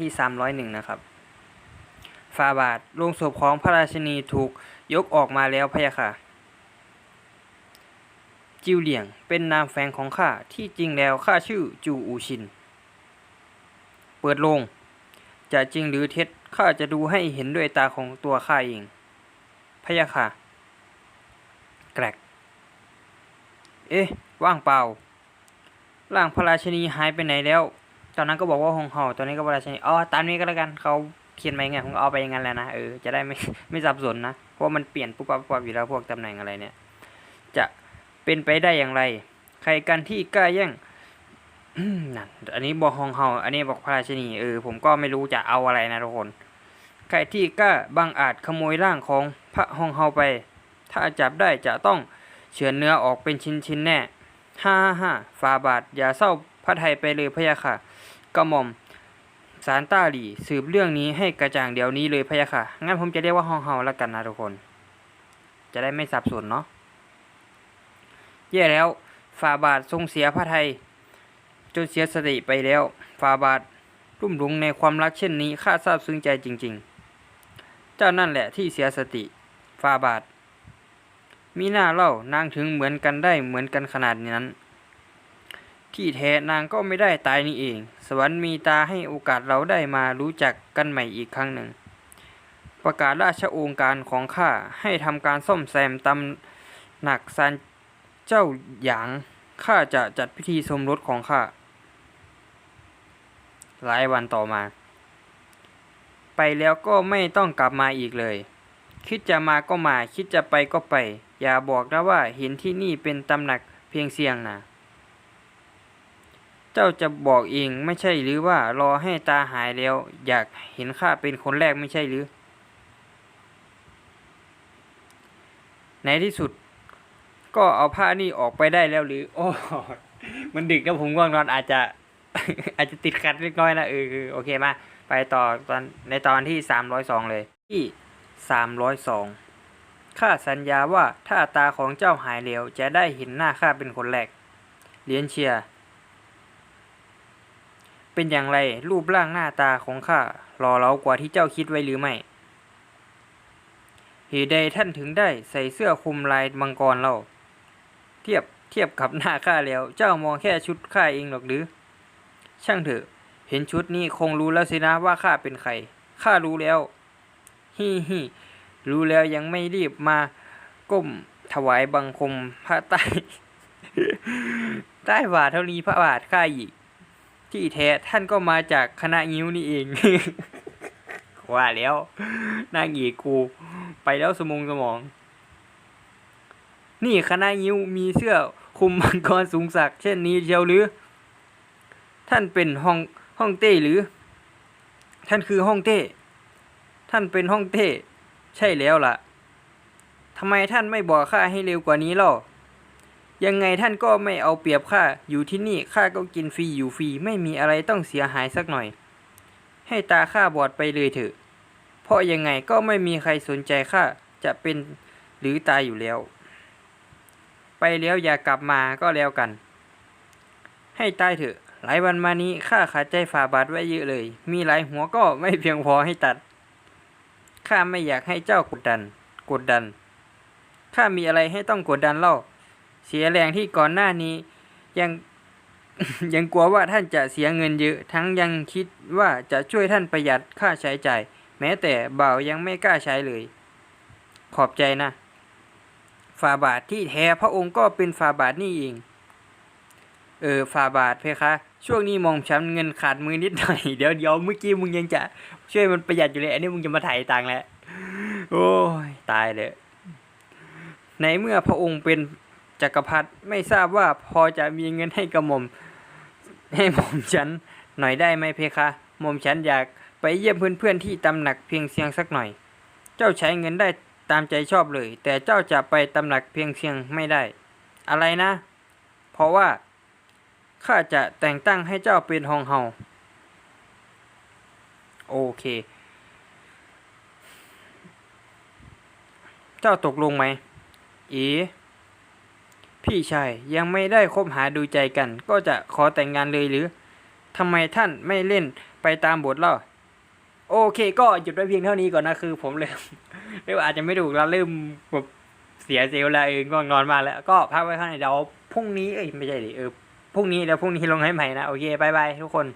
ที่ 301 นะครับฟาบาทโลงศพของพระราชินีถูกยกออกมาแล้วพะยะค่ะ จิวเหลียงเป็นนามแฝงของข้าที่จริงแล้วข้าชื่อจูอูชิน เปิดโลงจะจริงหรือเท็จข้าจะดูให้เห็นด้วยตาของตัวข้าเองพะยะค่ะ แกรก เอ๊ะ ว่างเปล่าร่างพระราชินีหายไปไหนแล้ว อนนั้นก็บอกว่าหงเห่าตอนนี้ก็พราชินีอ๋อตามนี้ก็แล้วกันเขาเขียนมาอย่างไงผมเอาไปอย่างนั้นแหละนะเออจะได้ไม่ไม่สับสนนะเพราะว่ามันเปลี่ยนปุ๊บปั๊บปุ๊บปั๊บอยู่แล้วพวกตำแหน่งอะไรเนี่ย จะเป็นไปได้อย่างไร ใครกันที่กล้าแย่งนั่นอันนี้บอกหงเห่าอันนี้บอกพระราชินีเออผมก็ไม่รู้จะเอาอะไรนะทุกคน ใครที่กล้าบังอาจขโมยร่างของพระหงเฮาไป ถ้าจับได้จะต้องเฉือนเนื้อออกเป็นชิ้นๆแน่ฮ่ฮ่าฮ่าฟาบาทอย่าเศร้าพระไทยไปเลยพะยะค่ะ กระหม่อมสารต้าหลี่สืบเรื่องนี้ให้กระจ่างเดี๋ยวนี้เลยพะยะค่ะ งั้นผมจะเรียกว่าฮองเฮาแล้วกันนะทุกคน จะได้ไม่สับสนเนาะแย่แล้วฟาบาททรงเสียพระไทย จนเสียสติไปแล้วฟาบาทรุ่มหลงในความรักเช่นนี้ข้าซาบซึ้งใจจริง ๆ เจ้านั่นแหละที่เสียสติฟาบาท มีหน้าเล่านางถึงเหมือนกันได้เหมือนกันขนาดนั้น ที่แท้นางก็ไม่ได้ตายนี่เอง สวรรค์มีตาให้โอกาสเราได้มารู้จักกันใหม่อีกครั้งหนึ่ง ประกาศราชโองการของข้าให้ทำการซ่อมแซมตำหนักซานเจ้าหยางข้าจะจัดพิธีสมรสของข้าหลายวันต่อมา ไปแล้วก็ไม่ต้องกลับมาอีกเลย คิดจะมาก็มาคิดจะไปก็ไป อย่าบอกนะว่าเห็นที่นี่เป็นตำหนักเพียงเสียงนะ เจ้าจะบอกเองไม่ใช่หรือว่ารอให้ตาหายแล้ว อยากเห็นข้าเป็นคนแรกไม่ใช่หรือ ในที่สุด ก็เอาผ้านี่ออกไปได้แล้วหรือ โอ้ มันดึกแล้วผมง่วงนอนอาจจะ อาจจะติดขัดเล็กน้อยนะเออเออโอเคมา ไปต่อตอนในตอนที่สามร้อยสองเลย ที่สามร้อยสองข้าสัญญาว่าถ้าตาของเจ้าหายเร็วจะได้เห็นหน้าข้าเป็นคนแรกเลียนเชียร์ เป็นอย่างไรรูปร่างหน้าตาของข้าหล่อเหลากว่าที่เจ้าคิดไว้หรือไม่เหตุใดท่านถึงได้ใส่เสื้อคลุมลายมังกรเล่าเทียบเทียบกับหน้าข้าแล้ว เจ้ามองแค่ชุดข้าเองหรอกหรือ ช่างเถอะ เห็นชุดนี้คงรู้แล้วสินะว่าข้าเป็นใครข้ารู้แล้วฮิฮิรู้แล้วยังไม่รีบมาก้มถวายบังคมพระใต้ ใต้บาทเท่านี้พระบาทข้าอีก ที่แท้ท่านก็มาจากคณะงิ้วนี่เอง ว่าแล้วนางอกกู ไปแล้วสมองสมอง นี่คณะงิ้วมีเสื้อคุมมังกรสูงสักเช่นนี้เชียวหรือ ท่านเป็นห้องห้องเต้หรือ ท่านคือห้องเต้ ท่านเป็นห้องเต้ ใช่แล้วล่ะทำไมท่านไม่บอกข้าให้เร็วกว่านี้ล่ะ ยังไงท่านก็ไม่เอาเปรียบข้าอยู่ที่นี่ข้าก็กินฟรีอยู่ฟรีไม่มีอะไรต้องเสียหายสักหน่อย ให้ตาข้าบอดไปเลยเถอะ เพราะยังไงก็ไม่มีใครสนใจข้าจะเป็นหรือตายอยู่แล้ว ไปแล้วอย่ากลับมาก็แล้วกัน ให้ตายเถอะ หลายวันมานี้ข้าขาดใจฝ่าบาทไว้เยอะเลย มีหลายหัวก็ไม่เพียงพอให้ตัดข้าไม่อยากให้เจ้ากดดัน กดดันข้ามีอะไรให้ต้องกดดันเล่า เสียแรงที่ก่อนหน้านี้ ยังยังกลัวว่าท่านจะเสียเงินเยอะ ทั้งยังคิดว่าจะช่วยท่านประหยัดค่าใช้จ่าย แม้แต่เบ่ายังไม่กล้าใช้เลย ขอบใจนะฝ่าบาทที่แท้พระองค์ก็เป็นฝ่าบาทนี่เอง เออฝ่าบาทเพคะช่วงนี้มองฉันเงินขาดมือนิดหน่อยเดี๋ยวเดี๋ยวเมื่อกี้มึงยังจะช่วยมันประหยัดอยู่เลยอันนี้มึงจะมาถ่ายตังค์แล้วโอ้ยตายเลยในเมื่อพระองค์เป็น จักรพรรดิไม่ทราบว่าพอจะมีเงินให้กระหม่อม ให้หม่อมฉันหน่อยได้ไหมเพคะหม่อมฉันอยากไปเยี่ยมเพื่อนๆที่ตำหนักเพียงเสียงสักหน่อย เจ้าใช้เงินได้ตามใจชอบเลย แต่เจ้าจะไปตำหนักเพียงเสียงไม่ได้ อะไรนะ เพราะว่าข้าจะแต่งตั้งให้เจ้าเป็นฮองเฮาโอเค เจ้าตกลงไหม เอ๋ พี่ชายยังไม่ได้คบหาดูใจกัน ก็จะขอแต่งงานเลยหรือทำไมท่านไม่เล่นไปตามบทเล่า โอเค ก็หยุดไว้เพียงเท่านี้ก่อนนะคือผมเริ่มเรียกว่าอาจจะไม่ถูกเราเริ่มแบบเสียเซลล์แล้วเองก็นอนมาแล้ว ก็พักไว้ข้างในเดี๋ยวพรุ่งนี้เอ้ยไม่ใช่ดิเออพรุ่งนี้เดี๋ยวพรุ่งนี้ลงให้ใหม่นะโอเคบายบายทุกคน